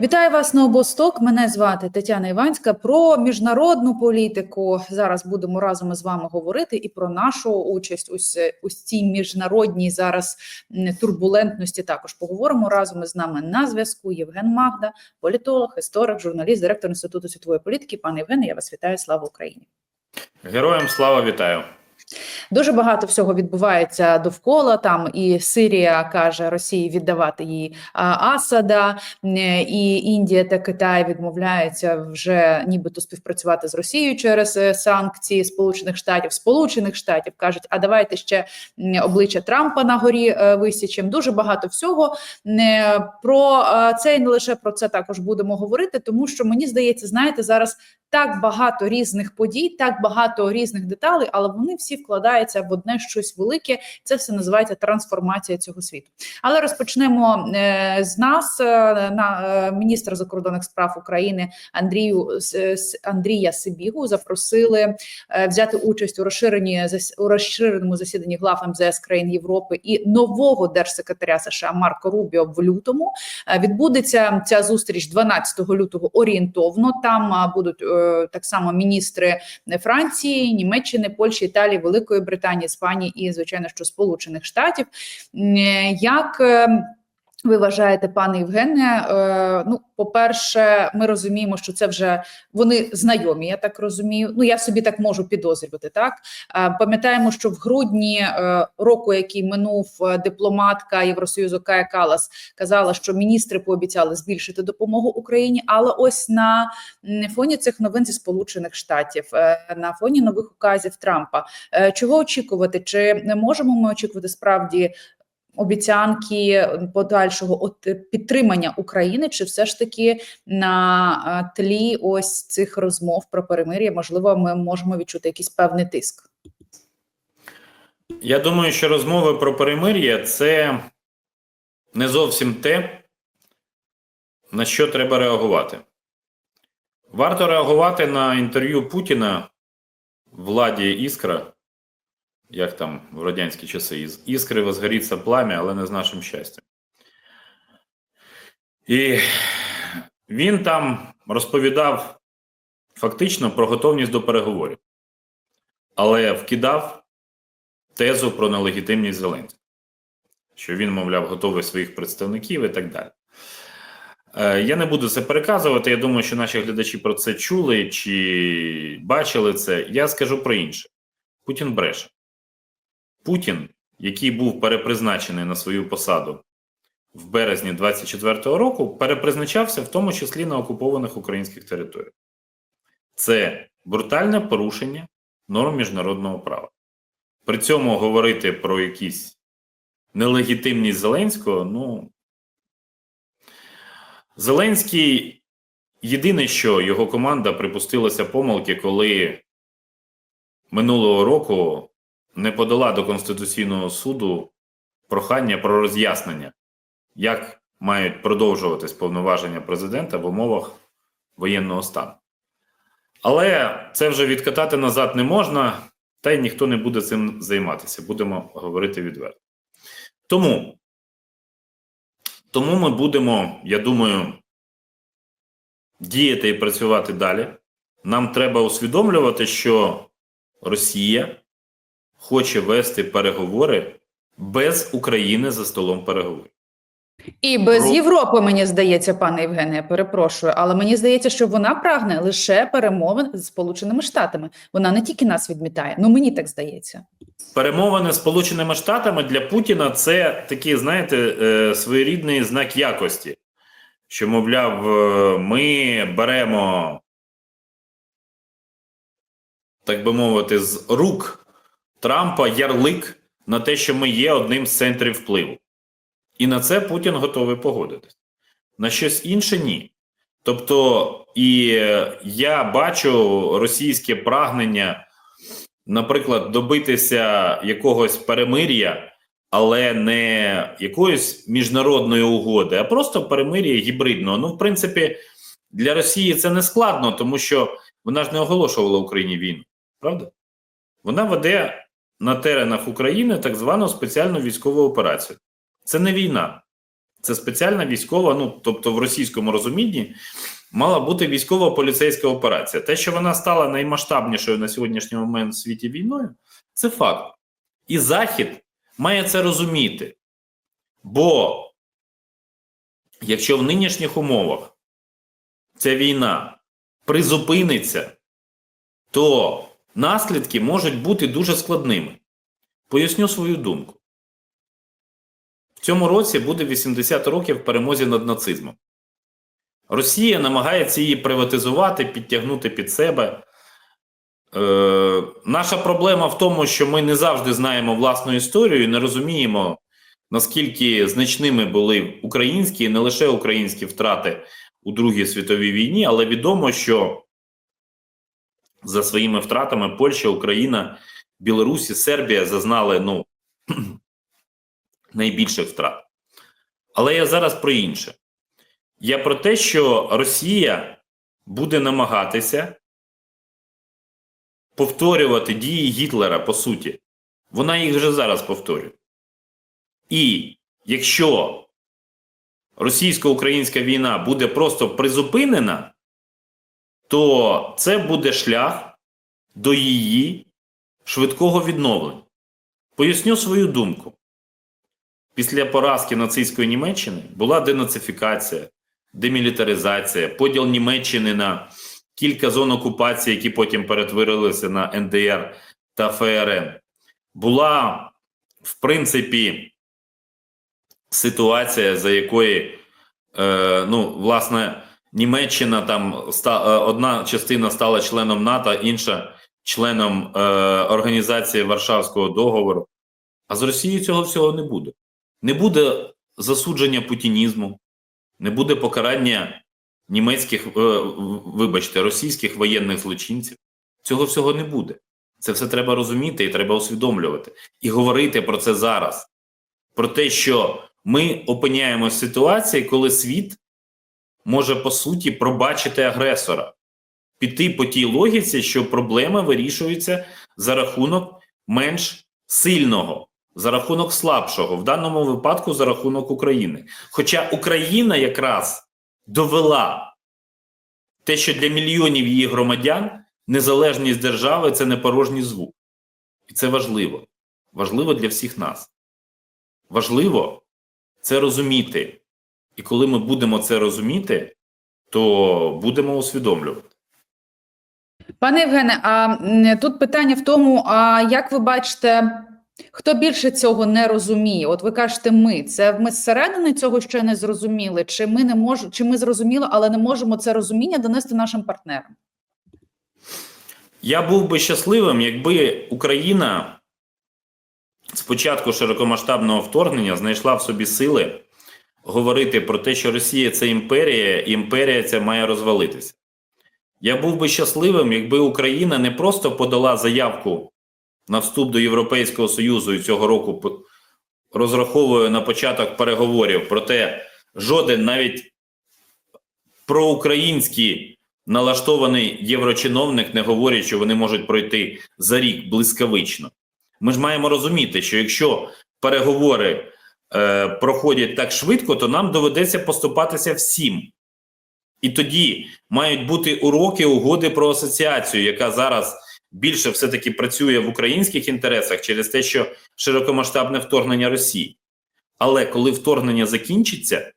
Вітаю вас на обосток. Мене звати Тетяна Іванська. Про міжнародну політику зараз будемо разом із вами говорити і про нашу участь ось ось цій міжнародній зараз турбулентності. Також поговоримо разом із нами на зв'язку. Євген Магда, політолог, історик, журналіст, директор інституту світової політики. Пане Євгене, я вас вітаю. Слава Україні! Героям слава вітаю. Дуже багато всього відбувається довкола. Там і Сирія каже Росії віддавати їй Асада, е, і Індія та Китай відмовляються вже нібито співпрацювати з Росією через е, санкції Сполучених Штатів. Сполучених Штатів кажуть, а давайте ще обличчя Трампа на горі е, висічем. Дуже багато всього про це і не лише про це також будемо говорити, тому що мені здається, знаєте, зараз так багато різних подій, так багато різних деталей, але вони всі вкладаються в одне щось велике. Це все називається трансформація цього світу. Але розпочнемо е, з нас. Е, на е, міністр закордонних справ України Андрію С- Андрія Сибігу запросили взяти участь у розширенні у розширеному засіданні глав МЗС країн Європи і нового держсекретаря США Марко Рубіо в лютому. Відбудеться ця зустріч 12 лютого орієнтовно. Там будуть так само міністри Франції, Німеччини, Польщі, Італії, Великої Британії, Іспанії і, звичайно, що Сполучених Штатів. Як е, ви вважаєте, пане Євгене? Е, ну, по-перше, ми розуміємо, що це вже вони знайомі. Я так розумію. Ну я собі так можу підозрювати. Так Е, пам'ятаємо, що в грудні е, року, який минув е, дипломатка Євросоюзу Кая Калас, казала, що міністри пообіцяли збільшити допомогу Україні. Але ось на фоні цих новин зі Сполучених Штатів, е, на фоні нових указів Трампа, е, чого очікувати? Чи не можемо ми очікувати справді? Обіцянки подальшого підтримання України, чи все ж таки на е, тлі ось цих розмов про перемир'я, можливо, ми можемо відчути якийсь певний тиск? Я думаю, що розмови про перемир'я це не зовсім те, на що треба реагувати. Варто реагувати на інтерв'ю Путіна владі Іскра, як там в радянські часи, із іскри возгоріться пламя, але не з нашим щастям. І він там розповідав фактично про готовність до переговорів, але вкидав тезу про нелегітимність Зеленського, що він, мовляв, готовий своїх представників і так далі. Е, Я не буду це переказувати. Я думаю, що наші глядачі про це чули чи бачили це. Я скажу про інше: Путін бреше. Путін, який був перепризначений на свою посаду в березні 24-го року, перепризначався в тому числі на окупованих українських територіях. Це брутальне порушення норм міжнародного права. При цьому говорити про якісь нелегітимність Зеленського, ну Зеленський єдине, що його команда припустилася помилки, коли минулого року не подала до Конституційного суду прохання про роз'яснення, як мають продовжуватись повноваження президента в умовах воєнного стану. Але це вже відкатати назад не можна, та й ніхто не буде цим займатися. Будемо говорити відверто. Тому, тому ми будемо, я думаю, діяти і працювати далі. Нам треба усвідомлювати, що Росія хоче вести переговори без України за столом переговорів. І без Про- Європи, мені здається, пане Євгене, я перепрошую, але мені здається, що вона прагне лише перемовин з Сполученими Штатами. Вона не тільки нас відмітає. Ну мені так здається. Перемовини з Сполученими Штатами для Путіна це такий, знаєте, е, своєрідний знак якості. Що, мовляв, е, ми беремо, так би мовити, з рук Трампа ярлик на те, що ми є одним з центрів впливу. І на це Путін готовий погодитись. На щось інше ні. Тобто, і е, я бачу російське прагнення наприклад, добитися якогось перемир'я, але не якоїсь міжнародної угоди, а просто перемир'я гібридного. Ну, в принципі, для Росії це не складно, тому що вона ж не оголошувала Україні війну, правда? Вона веде на теренах України так звану спеціальну військову операцію. Це не війна. Це спеціальна військова, ну тобто в російському розумінні мала бути військово-поліцейська операція. Те, що вона стала наймасштабнішою на сьогоднішній момент в світі війною, це факт. І Захід має це розуміти. Бо якщо в нинішніх умовах ця війна призупиниться, то наслідки можуть бути дуже складними. Поясню свою думку. В цьому році буде 80 років перемозі над нацизмом. Росія намагається її приватизувати, підтягнути під себе. Е, наша проблема в тому, що ми не завжди знаємо власну історію і не розуміємо, наскільки значними були українські і не лише українські втрати у Другій світовій війні, але відомо, що за своїми втратами Польща, Україна, Білорусь і Сербія зазнали ну, найбільших втрат. Але я зараз про інше. Я про те, що Росія буде намагатися повторювати дії Гітлера по суті. Вона їх вже зараз повторює. І якщо російсько-українська війна буде просто призупинена, то це буде шлях до її швидкого відновлення. Поясню свою думку. Після поразки нацистської Німеччини була денацифікація, демілітаризація, поділ Німеччини на кілька зон окупації, які потім перетворилися на НДР та ФРН. Була, в принципі, ситуація, за якої, е, ну, власне, Німеччина там е, одна частина стала членом НАТО, інша членом е, Організації Варшавського договору. А з Росією цього всього не буде. Не буде засудження путінізму, не буде покарання німецьких, е, вибачте, російських воєнних злочинців. Цього всього не буде. Це все треба розуміти і треба усвідомлювати. І говорити про це зараз. Про те, що ми опиняємося в ситуації, коли світ може по суті пробачити агресора, піти по тій логіці, що проблеми вирішуються за рахунок менш сильного, за рахунок слабшого, в даному випадку за рахунок України. Хоча Україна якраз довела те, що для мільйонів її громадян незалежність держави це не порожній звук. І це важливо. Важливо для всіх нас. Важливо це розуміти. І коли ми будемо це розуміти, то будемо усвідомлювати. Пане Євгене, а тут питання в тому: а як ви бачите, хто більше цього не розуміє? От ви кажете, ми це ми зсередини цього ще не зрозуміли, чи ми не можемо, чи ми зрозуміли, але не можемо це розуміння донести нашим партнерам? Я був би щасливим, якби Україна з початку широкомасштабного вторгнення знайшла в собі сили говорити про те, що Росія це імперія, і імперія ця має розвалитися. Я був би щасливим, якби Україна не просто подала заявку на вступ до Європейського Союзу і цього року розраховує на початок переговорів, проте жоден навіть проукраїнський налаштований єврочиновник не говорить, що вони можуть пройти за рік блискавично. Ми ж маємо розуміти, що якщо переговори е, проходять так швидко, то нам доведеться поступатися всім. І тоді мають бути уроки угоди про асоціацію, яка зараз більше все-таки працює в українських інтересах через те, що широкомасштабне вторгнення Росії. Але коли вторгнення закінчиться,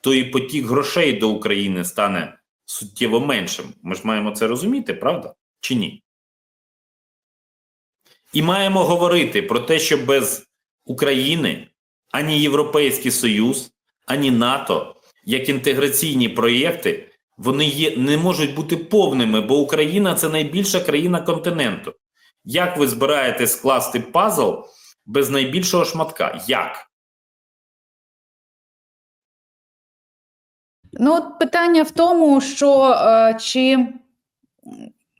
то і потік грошей до України стане суттєво меншим. Ми ж маємо це розуміти, правда? Чи ні? І маємо говорити про те, що без України ані Європейський Союз, ані НАТО, як інтеграційні проєкти, вони є, не можуть бути повними, бо Україна це найбільша країна континенту. Як ви збираєтесь скласти пазл без найбільшого шматка? Як? Ну, от питання в тому, що е, чи,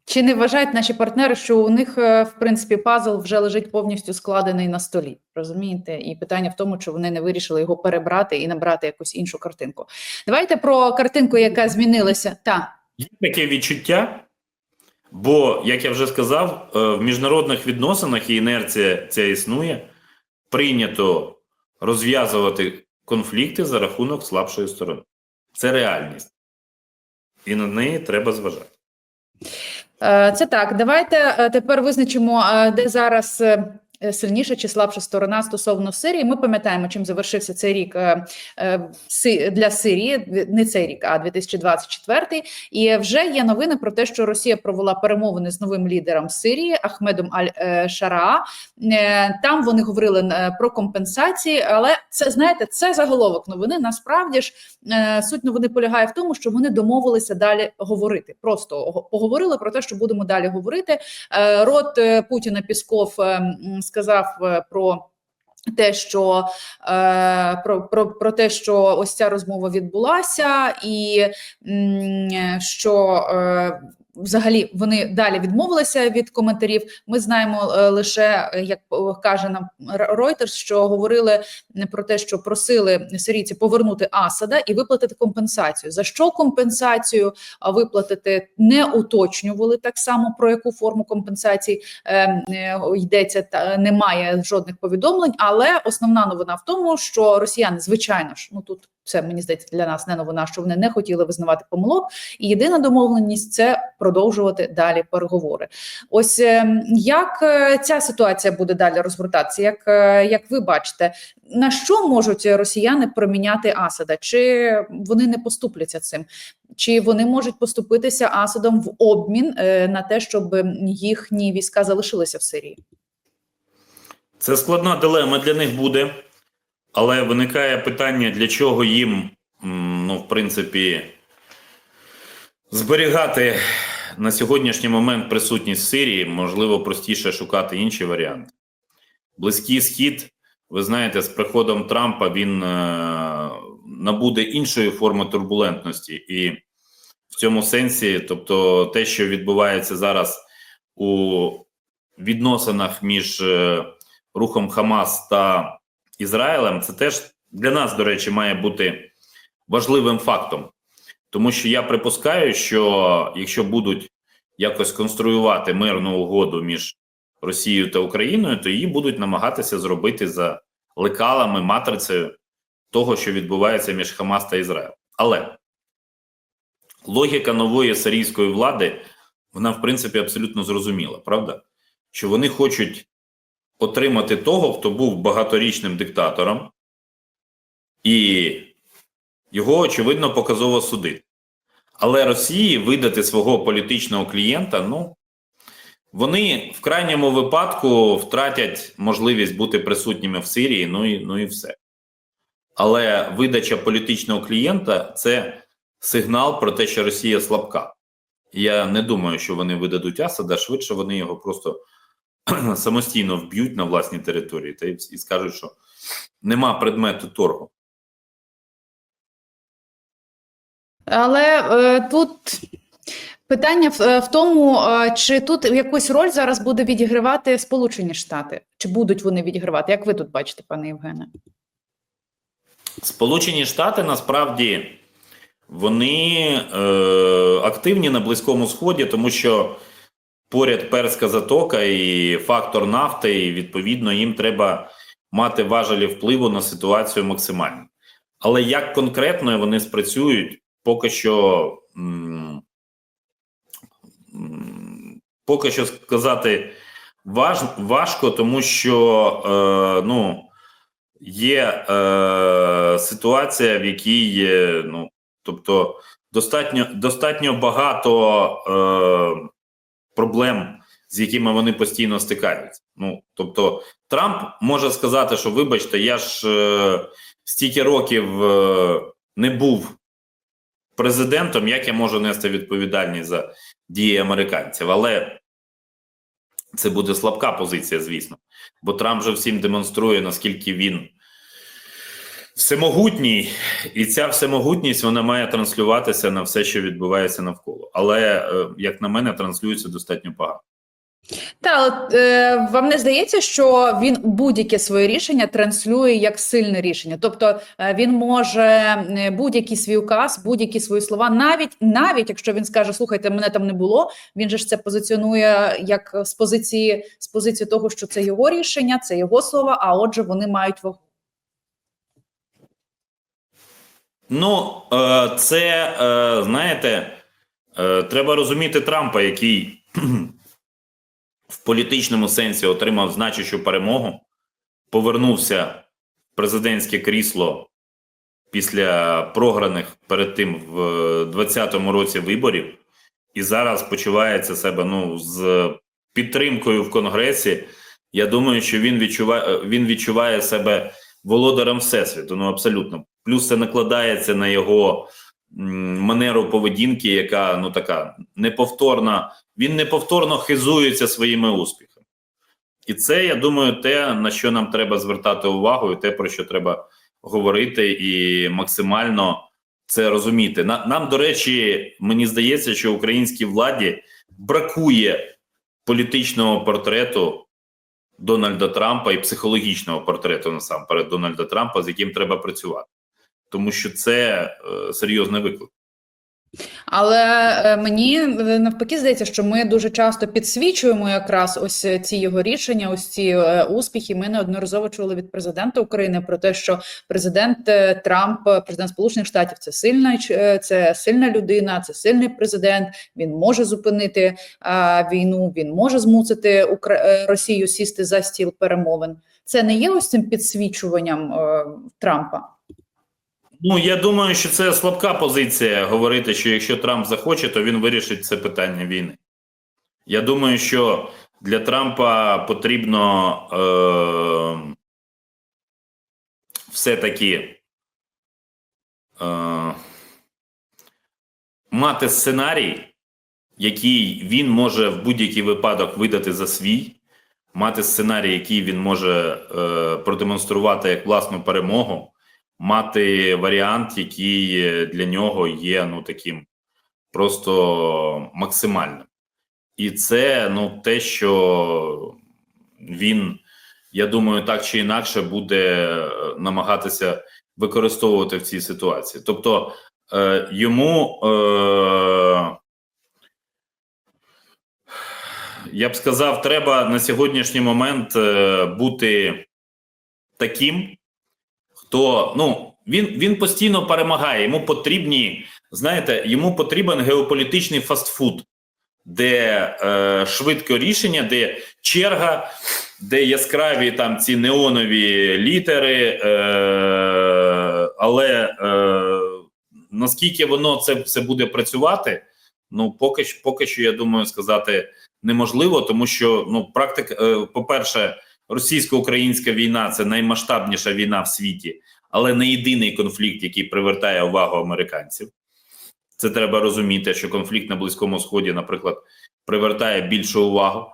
чи не вважають наші партнери, що у них, е, в принципі, пазл вже лежить повністю складений на столі. Розумієте? І питання в тому, чи вони не вирішили його перебрати і набрати якусь іншу картинку. Давайте про картинку, яка змінилася. Та. Є таке відчуття, бо, як я вже сказав, е, в міжнародних відносинах і інерція ця існує, прийнято розв'язувати конфлікти за рахунок слабшої сторони. Це реальність. І на неї треба зважати. Е, Це так. Давайте е, тепер визначимо, е, де зараз сильніша чи слабша сторона стосовно Сирії. Ми пам'ятаємо, чим завершився цей рік е, е, для Сирії, не цей рік, а 2024. І вже є новини про те, що Росія провела перемовини з новим лідером Сирії Ахмедом Аль-Шараа. Е, Там вони говорили е, про компенсації, але це знаєте, це заголовок новини. Насправді ж е, суть новини полягає в тому, що вони домовилися далі говорити. Просто поговорили про те, що будемо далі говорити. Е, Рот е, Путіна Пісков е, м, сказав е, про. Те, що е, про, про, про те, що ось ця розмова відбулася, і е, що взагалі вони далі відмовилися від коментарів. Ми знаємо е, лише, е, як е, каже нам Reuters, що говорили не про те, що просили сирійці повернути Асада і виплатити компенсацію. За що компенсацію виплатити не уточнювали так само про яку форму компенсації йдеться. Та немає жодних повідомлень. Але основна новина в тому, що росіяни, звичайно ж, ну тут це мені здається для нас не новина, що вони не хотіли визнавати помилок. І єдина домовленість це продовжувати далі переговори. Ось е, як е, ця ситуація буде далі розгортатися? Як, е, як ви бачите, на що можуть росіяни проміняти Асада? Чи вони не поступляться цим? Чи вони можуть поступитися Асадом в обмін на те, щоб їхні війська залишилися в Сирії? Це складна дилема для них буде, але виникає питання, для чого їм, ну, в принципі, зберігати на сьогоднішній момент присутність в Сирії, можливо, простіше шукати інші варіанти. Близький схід, ви знаєте, з приходом Трампа він е, набуде іншої форми турбулентності, і в цьому сенсі, тобто, те, що відбувається зараз у відносинах між е, рухом Хамас та Ізраїлем, це теж для нас, до речі, має бути важливим фактом. Тому що я припускаю, що якщо будуть якось конструювати мирну угоду між Росією та Україною, то її будуть намагатися зробити за лекалами, матрицею того, що відбувається між Хамас та Ізраїлем. Але логіка нової сирійської влади, вона, в принципі, абсолютно зрозуміла, правда? Що вони хочуть отримати того, хто був багаторічним диктатором, і його, очевидно, показово судити. Але Росії видати свого політичного клієнта, ну, вони в крайньому випадку втратять можливість бути присутніми в Сирії, ну і, ну і все. Але видача політичного клієнта це сигнал про те, що Росія слабка. Я не думаю, що вони видадуть Асада, швидше вони його просто самостійно вб'ють на власній території та і скажуть, що нема предмету торгу. Але е, тут питання в, е, в тому, е, чи тут якусь роль зараз буде відігравати Сполучені Штати, чи будуть вони відігравати? Як ви тут бачите, пане Євгене? Сполучені Штати насправді вони е, активні на Близькому Сході, тому що поряд Перська затока і фактор нафти, і відповідно їм треба мати важелі впливу на ситуацію максимально. Але як конкретно вони спрацюють, поки що поки що сказати важ, важко, тому що е, ну є е, ситуація, в якій є, ну, тобто, достатньо, достатньо багато е, проблем, з якими вони постійно стикаються. Ну, тобто, Трамп може сказати, що вибачте, я ж е, стільки років е, не був президентом, як я можу нести відповідальність за дії американців, але це буде слабка позиція, звісно. Бо Трамп же всім демонструє, наскільки він всемогутній, і ця всемогутність вона має транслюватися на все, що відбувається навколо. Але, е, як на мене, транслюється достатньо погано. Та от, е, вам не здається, що він будь-яке своє рішення транслює як сильне рішення. Тобто е, він може будь-який свій указ, будь-які свої слова, навіть навіть якщо він скаже, слухайте, мене там не було. Він же ж це позиціонує як з позиції з позиції того, що це його рішення, це його слова. А отже, вони мають вагу. Ну, е, це, е, знаєте, е, треба розуміти Трампа, який в політичному сенсі отримав значущу перемогу, повернувся в президентське крісло після програних перед тим в 2020 році виборів, і зараз почувається себе ну, з підтримкою в Конгресі. Я думаю, що він відчуває, він відчуває себе володарем Всесвіту. Ну абсолютно. Плюс це накладається на його манеру поведінки, яка ну така неповторна. Він неповторно хизується своїми успіхами. І це, я думаю, те, на що нам треба звертати увагу, і те, про що треба говорити, і максимально це розуміти. На, нам, до речі, мені здається, що українській владі бракує політичного портрету Дональда Трампа і психологічного портрету насамперед Дональда Трампа, з яким треба працювати, тому що це е, серйозний виклик. Але е, мені е, навпаки здається, що ми дуже часто підсвічуємо якраз ось ці його рішення, ось ці успіхи. Ми неодноразово чули від президента України про те, що президент Трамп, президент Сполучених Штатів, це сильна це сильна людина, це сильний президент. Він може зупинити е, війну, він може змусити Укра... е, Росію сісти за стіл перемовин. Це не є ось цим підсвічуванням е, Трампа. Ну я думаю, що це слабка позиція говорити, що якщо Трамп захоче, то він вирішить це питання війни. Я думаю, що для Трампа потрібно е, все-таки е, мати сценарій, який він може в будь-який випадок видати за свій, мати сценарій, який він може е, продемонструвати як власну перемогу мати варіант, який для нього є ну таким просто максимальним. І це ну те, що він, я думаю, так чи інакше буде е, намагатися використовувати в цій ситуації. Тобто е, йому, е, я б сказав, треба на сьогоднішній момент е, бути таким то ну він він постійно перемагає. Йому потрібні, знаєте, йому потрібен геополітичний фастфуд, де е, швидко рішення, де черга, де яскраві там ці неонові літери. Е, але е, наскільки воно це все буде працювати, ну поки поки що, я думаю, сказати неможливо, тому що ну практика, е, по-перше. Російсько-українська війна це наймасштабніша війна в світі, але не єдиний конфлікт, який привертає увагу американців. Це треба розуміти, що конфлікт на Близькому Сході, наприклад, привертає більшу увагу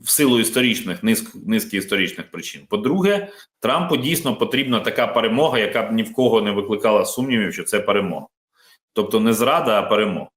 в силу історичних низк, низки історичних причин. По-друге, Трампу дійсно потрібна така перемога, яка б ні в кого не викликала сумнівів, що це перемога. Тобто не зрада, а перемога.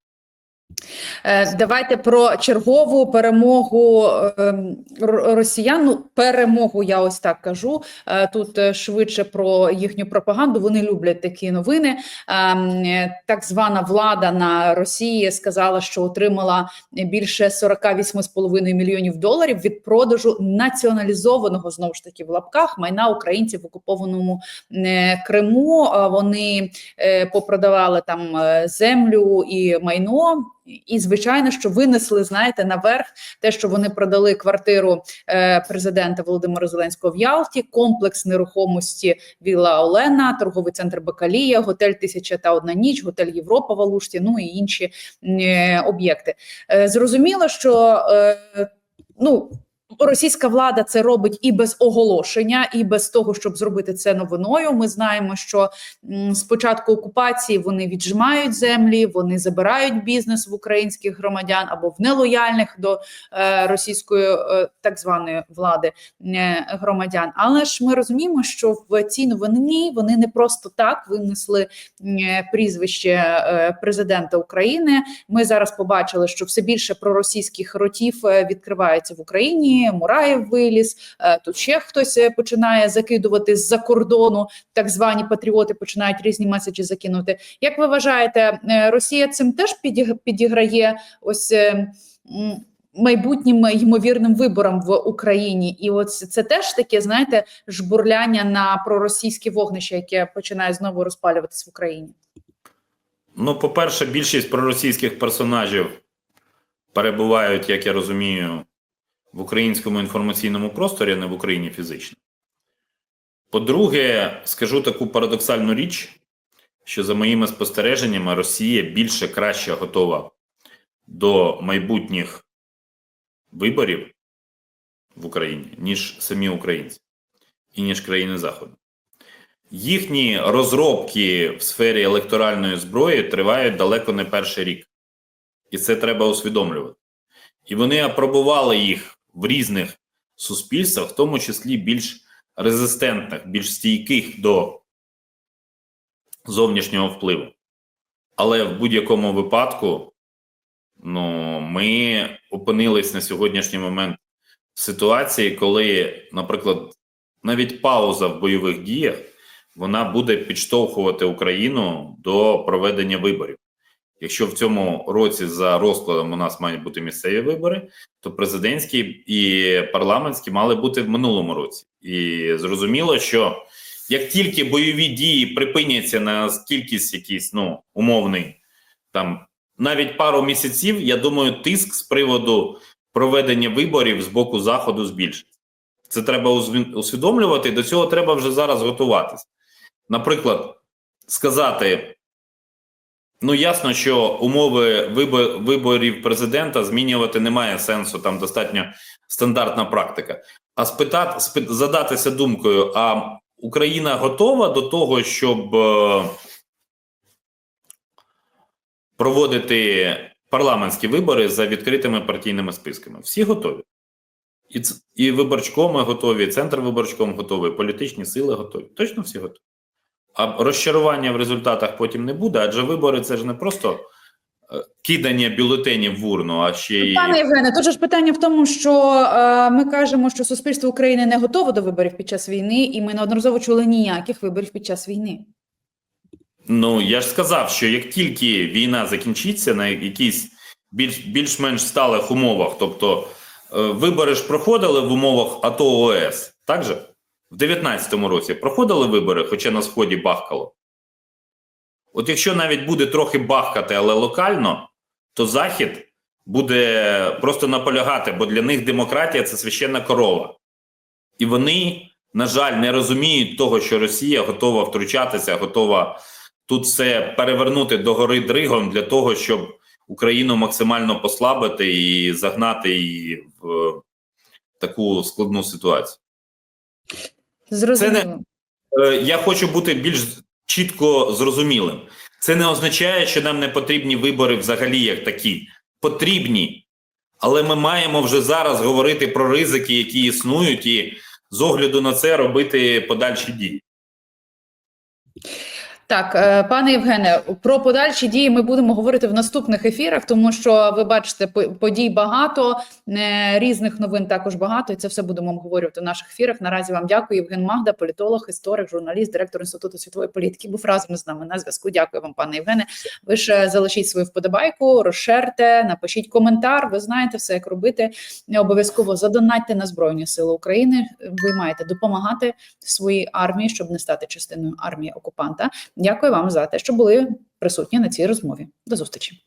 Е, Давайте про чергову перемогу ем, росіян. Ну, перемогу, я ось так кажу. Е, Тут е, швидше про їхню пропаганду. Вони люблять такі новини. Ем, Так звана влада на Росії сказала, що отримала більше 48,5 мільйонів доларів від продажу націоналізованого знову ж таки в лапках майна українців в окупованому Криму. Вони попродавали там землю і майно. І звичайно, що винесли, знаєте, наверх те, що вони продали квартиру е, президента Володимира Зеленського в Ялті, комплекс нерухомості Віла Олена, торговий центр Бакалія, готель Тисяча та одна ніч, готель Європа в Алушті, ну і інші е, об'єкти. Е, зрозуміло, що е, ну. Російська влада це робить і без оголошення, і без того, щоб зробити це новиною. Ми знаємо, що м, з початку окупації вони віджимають землі, вони забирають бізнес в українських громадян або в нелояльних до е, російської е, так званої влади е, громадян. Але ж ми розуміємо, що в цій новині вони не просто так винесли прізвище президента України. Ми зараз побачили, що все більше проросійських ротів відкривається в Україні. Мураєв виліз. е, Тут ще хтось е, починає закидувати з-за кордону. Так звані патріоти починають різні меседжі закинути. Як ви вважаєте, е, Росія цим теж підіграє ось. майбутнім ймовірним виборам в Україні. І от це теж таке, знаєте, жбурляння на проросійське вогнище, яке починає знову розпалюватись в Україні. Ну, по-перше, більшість проросійських персонажів перебувають, як я розумію, в українському інформаційному просторі, а не в Україні фізично. По-друге, скажу таку парадоксальну річ, що за моїми спостереженнями Росія більше краще готова до майбутніх виборів в Україні, ніж самі українці, і ніж країни Заходу. Їхні розробки в сфері електоральної зброї тривають далеко не перший рік. І це треба усвідомлювати. І вони апробували їх в різних суспільствах, в тому числі більш резистентних, більш стійких до зовнішнього впливу. Але в будь-якому випадку ну, ми опинились на сьогоднішній момент в ситуації, коли, наприклад, навіть пауза в бойових діях вона буде підштовхувати Україну до проведення виборів. Якщо в цьому році за розкладом у нас мають бути місцеві вибори, то президентські і парламентські мали бути в минулому році. І зрозуміло, що як тільки бойові дії припиняться на кількість якийсь ну умовний там навіть пару місяців, я думаю, тиск з приводу проведення виборів з боку заходу збільшиться. Це треба усвідомлювати. До цього треба вже зараз готуватись. Наприклад, сказати. Ну, ясно, що умови виборів президента змінювати немає сенсу, там достатньо стандартна практика. А спитати, спит, задатися думкою: а Україна готова до того, щоб е, проводити парламентські вибори за відкритими партійними списками? Всі готові. І, і виборчкоми готові, центр виборчком готовий, політичні сили готові. Точно всі готові. А розчарування в результатах потім не буде, адже вибори це ж не просто е, кидання бюлетенів в урну, а ще й Пане Євгене, тут же ж питання в тому, що е, ми кажемо, що суспільство України не готове до виборів під час війни, і ми неодноразово чули ніяких виборів під час війни. ну я ж сказав, що як тільки війна закінчиться на якійсь більш більш-менш сталих умовах, тобто е, вибори ж проходили в умовах АТО ОС, так же? В 19-му році проходили вибори, хоча на сході бахкало. От якщо навіть буде трохи бахкати, але локально, то Захід буде просто наполягати, бо для них демократія це священна корова. І вони, на жаль, не розуміють того, що Росія готова втручатися, готова тут все перевернути догори дригом для того, щоб Україну максимально послабити і загнати її в таку складну ситуацію. Зрозуміло. Е, я хочу бути більш чітко зрозумілим. Це не означає, що нам не потрібні вибори взагалі як такі. Потрібні. Але ми маємо вже зараз говорити про ризики, які існують, і з огляду на це робити подальші дії. Так, е, пане Євгене, про подальші дії ми будемо говорити в наступних ефірах, тому що ви бачите, по- подій багато, е, різних новин також багато, і це все будемо обговорювати в наших ефірах. Наразі вам дякую. Євген Магда, політолог, історик, журналіст, директор інституту світової політики. Був разом з нами на зв'язку. Дякую вам, пане Євгене. Ви ж залишіть свою вподобайку, розшерте, напишіть коментар. Ви знаєте все, як робити. Обов'язково задонатьте на Збройні Сили України. Ви маєте допомагати своїй армії, щоб не стати частиною армії окупанта. Дякую вам за те, що були присутні на цій розмові. До зустрічі.